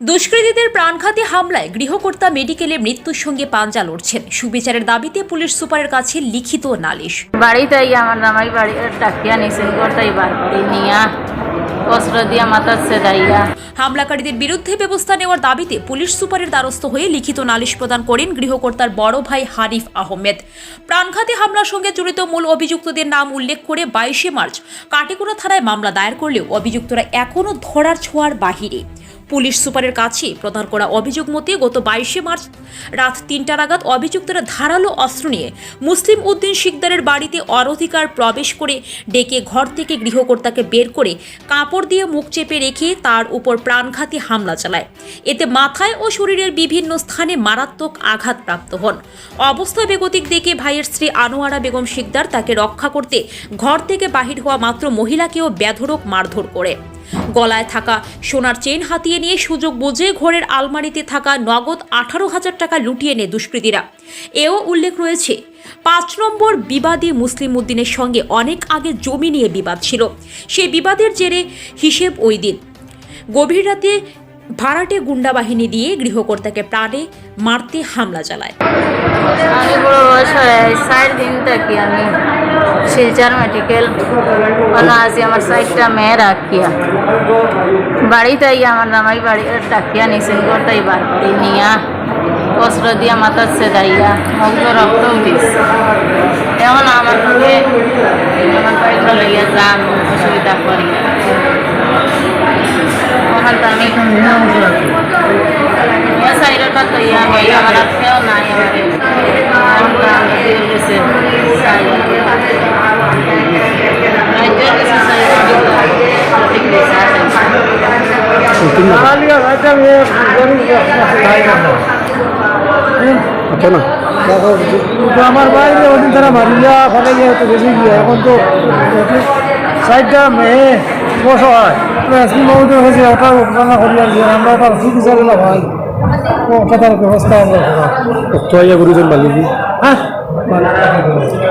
দুষ্কৃতীদের প্রাণঘাতী হামলায় গৃহকর্তা মেডিকেলে মৃত্যুর সঙ্গে পাঞ্জা লড়ছেন। সুবিচারের দাবিতে পুলিশ সুপারের কাছে লিখিত নালিশ। বাড়িতে আমার জামাই বাড়ি ডাকিয়া নিছেন করতাই বার করি নিয়া হামলাকারীদের বিরুদ্ধে ব্যবস্থা নেওয়ার দাবিতে পুলিশ সুপারের দ্বারস্থ হয়ে লিখিত নালিশ প্রদান করেন গৃহকর্তার বড় ভাই হারিফ আহমেদ। প্রাণঘাতী হামলার সঙ্গে জড়িত মূল অভিযুক্তদের নাম উল্লেখ করে বাইশে মার্চ কাটিকুড়া থানায় মামলা দায়ের করলেও অভিযুক্তরা এখনও ধরার ছোঁয়ার বাহিরে। পুলিশ সুপারের কাছে প্রদান করা অভিযোগ মতে, গত বাইশে মার্চ রাত তিনটা নাগাদ অভিযুক্তরা ধারালো অস্ত্র নিয়ে মুসলিম উদ্দিন শিকদারের বাড়িতে অনধিকার প্রবেশ করে ডেকে ঘর থেকে গৃহকর্তাকে বের করে কাপড় দিয়ে মুখ চেপে রেখে তার উপর প্রাণঘাতী হামলা চালায়। এতে মাথায় ও শরীরের বিভিন্ন স্থানে মারাত্মক আঘাতপ্রাপ্ত হন। অবস্থা বেগতিক দেখে ভাইয়ের স্ত্রী আনোয়ারা বেগম শিকদার তাকে রক্ষা করতে ঘর থেকে বাহির হওয়া মাত্র মহিলাকেও ব্যাধরক মারধর করে। গলায় থাকা সোনার চেন হাতিয়ে নিয়ে সুযোগ বুঝে ঘরের আলমারিতে থাকা নগদ আঠারো হাজার টাকা লুটিয়ে নেয় দুষ্কৃতীরা। এও উল্লেখ রয়েছে, পাঁচ নম্বর বিবাদী মুসলিম উদ্দিনের সঙ্গে অনেক আগে জমি নিয়ে বিবাদ ছিল। সেই বিবাদের জেরে হিসেব ওই দিন। গভীর রাতে ভাড়াটে গুন্ডা বাহিনী দিয়ে গৃহকর্তাকে প্রাণে মারতে হামলা চালায়। আমি বড় বয়স দিন থাকি আমি শিলচার মেডিকেল আছি আমার চারটা মেয়ে রাখিয়া বাড়িতে আইয়া আমার জামাই বাড়ি ডাকিয়া নিছেন করতাই বার নিয়া কষ্ট দিয়া মাথার সেদাইয়া মগ্ন রক্ত উঠিস এখন আমার লোকে আমার বাড়িতে লইয়া যান, অসুবিধা করি ওখান তো আমি সাইডটা তো ইয়া হয় আমার আর কেউ নাই আমারে আমরা দিয়ে গেছে। হতো না দেখো তো আমার বাইরে ওদিন তারা মারিয়া ফলে তো বেশি গিয়ে এখন তো সাইডটা মেয়ে বসো হয় এসপি মহোদয় হয়েছে ওটা ঘটনা করি আর আমরা ওটা চিকিৎসা দিলাম ভাই। ও কথার ব্যবস্থা আমরা রক্ত আইয়া গুরুজন বালিবি হ্যাঁ?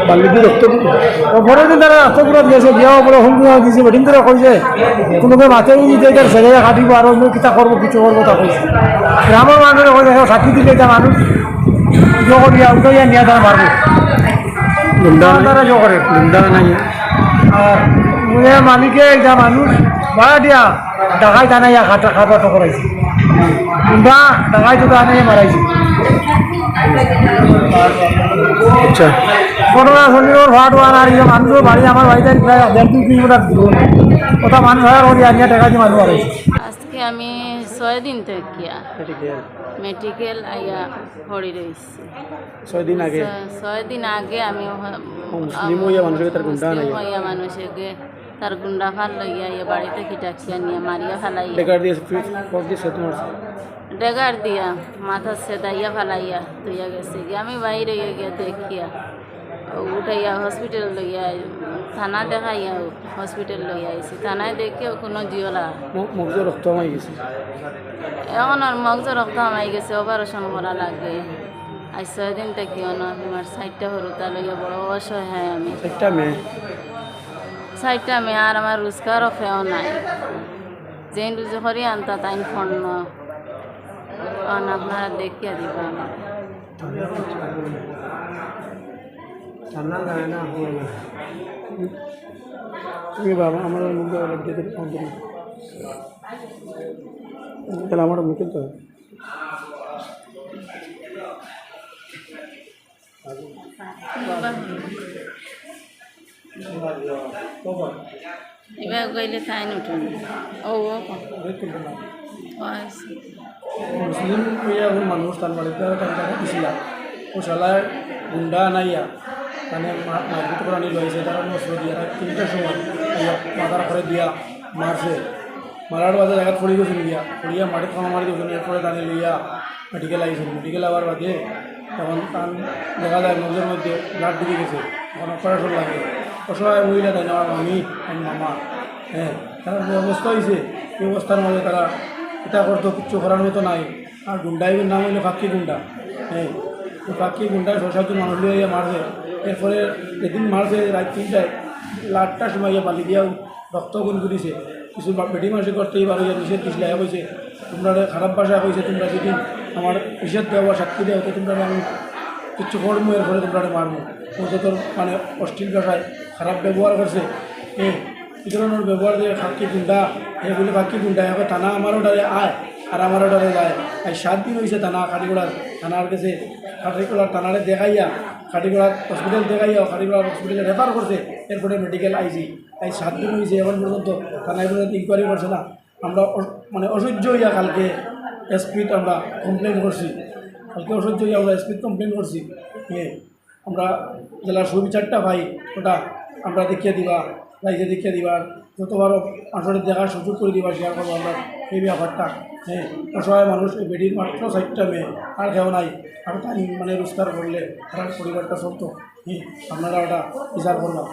বালিবি রক্ত ও বড় দিন তারা রাস্তাগুলো গেছে বিয়াও বলে হুমকি দিয়েছে বেটিং তারা কইছে। কোনোকে মাথায় দিতে এটার ছেলে কাটিব আর অন্য কিতা করব কিছু করব তা কইছে। গ্রামের মানুষের কইছে সাক্ষী দিলে এটা মানুষ জো করিয়া উঠাইয়া নিয়ে তারা মারবে। গুন্ডা তারা জো করে। গুন্ডা নাই। আর উনি মালিকে একটা মানুষ ভাড়া দিয়া ডাকাই টানাইয়া খাটা খাবার তো করাইছে গুন্ডা ডাকাই তো টানাইয়া মারাইছে আচ্ছা। ঘটনা শনিবার ভাড়া আন আর ইয়ে মানুষের বাড়ি আমার বাড়িতে প্রায় দেড় দুই কিলোমিটার দূর ওটা মানুষ হাজার করি আনিয়া টাকা দিয়ে মানুষ মারাইছে আজকে আমি ছয় দিন থাকিয়া মেডিকেল আইয়া পড়ি রয়েছি ছয় দিন আগে। ছয় দিন আগে আমি মুসলিম হইয়া মানুষকে তার গুন্ডা মুসলিম হইয়া মানুষকে তার গুন্ডা ফাল লইয়া ইয়ে বাড়িতে খিটাখিয়া নিয়ে মারিয়া ফেলাইয়া। ডেকার দিয়ে ডেগার দিয়া মাথা সেদাইয়া ফেলাইয়া তুইয়া গেছে। গিয়ে আমি বাইরে গিয়া দেখিয়া ও উঠাইয়া হসপিটাল লইয়া থানা দেখাইয়া হসপিটাল লইয়া আইছি। থানায় দেখে কোনো জিওলা মগজ রক্ত মাই গেছে। এখন আর মগজ রক্ত আমাই গেছে অপারেশন করা লাগে। আজ ছয় দিন থাকিও না আমার সাইডটা সৰুতা লইয়া বড় অসহায় আমি। সাইডটা মেয়ে আর আমার রোজগার রখেও নাই। যেন রুজি করি আনতা তাইন ফোন আপনারা দেখিয়া দিবা। আমার তুমি বাবা আমার মুখে ফোন করি তাহলে আমার মুখে তো। এবার গইলে তাই নুঠুন ও। মুসলিম এখন মানুষ, তার বাড়িতে তার টাকা দিছিল ও শালায় গুন্ডা নাইয়া মানে মারপিট করে আনি লইছে তারা নষ্ট দিয়া তার তিনটার সময় মাথার করে দিয়া মারছে। মারার বাদে জায়গা পড়ি গেছিল গিয়া। পড়িয়া মাটি খাওয়া মারি দিয়েছিল, এরপরে টানি লইয়া মেডিকেল আইছিল মেডিকেল আবার বাদে তখন তার দেখা যায় নজের মধ্যে ব্লাড ঢুকে গেছে। তখন অপারেশন লাগে। অসহায় মহিলা তাই আমার মামি আমার মামা হ্যাঁ তারা যে অবস্থা হয়েছে এই অবস্থার মধ্যে তারা এটা করতো, কিচ্ছু করার মতো নাই। আর গুন্ডাইবের নাম হইল ফাঁকি গুন্ডা। হ্যাঁ ফাঁকি গুন্ডা সাতজন মানুষ লিয়ে মারছে। এরপরে যেদিন মারছে, রাত তিনটায় লাটটার সময় বালি দিয়া রক্ত গুন করিছে। কিছু বেটি মানুষের করতে এবার হইয়া নিষেধ দিছিল হয়েছে তোমরা খারাপ ভাষা কইছে, তোমরা যদি আমার নিষেধ দেওয়া বা সাক্ষী দেওয়া তোমরা আমি কিছু কর্ম এর ফলে তোমরা মারবো অন্তত মানে অশ্লীল ভাষায় খারাপ ব্যবহার করছে। এই ধরনের ব্যবহার দিয়ে ফাঁকি গুন্ডা এগুলি ফাঁকি গুন্ডা এখন থানা আমারও ডারে আয়, আর আমারও ডারে যায়। আর সাত দিন হয়েছে থানা, খাটিগোড়ার, থানার কাছে। খাটিগোড়ার থানারে দেখাইয়া, খাটিগোড়ার হসপিটাল দেখাইয়া খাটিগোড়ার হসপিটালে রেফার করছে। এরপরে মেডিকেল আইসি এই সাত দিন হয়েছে এখন পর্যন্ত থানায় পর্যন্ত ইনকোয়ারি করছে না। আমরা মানে অসহ্য হইয়া কালকে এসপিত আমরা কমপ্লেন করছি। কালকে অসহ্য হইয়া আমরা এসপিত কমপ্লেন করছি। আমরা জেলার সুবিচারটা ভাই, ওটা আমরা দেখিয়ে দিবা রাইজে দেখিয়ে দিবা যতবারও আসলে দেখার সুযোগ করে দিবা শেয়ার করব আমরা এই ব্যাপারটা। হ্যাঁ অসহায় মানুষ এই বেডির মাত্র সাইডটা মেয়ে আর কেউ নাই। আর তাই মানে রোজগার করলে তার পরিবারটা চলতো হ্যাঁ আপনারা ওটা বিচার করবা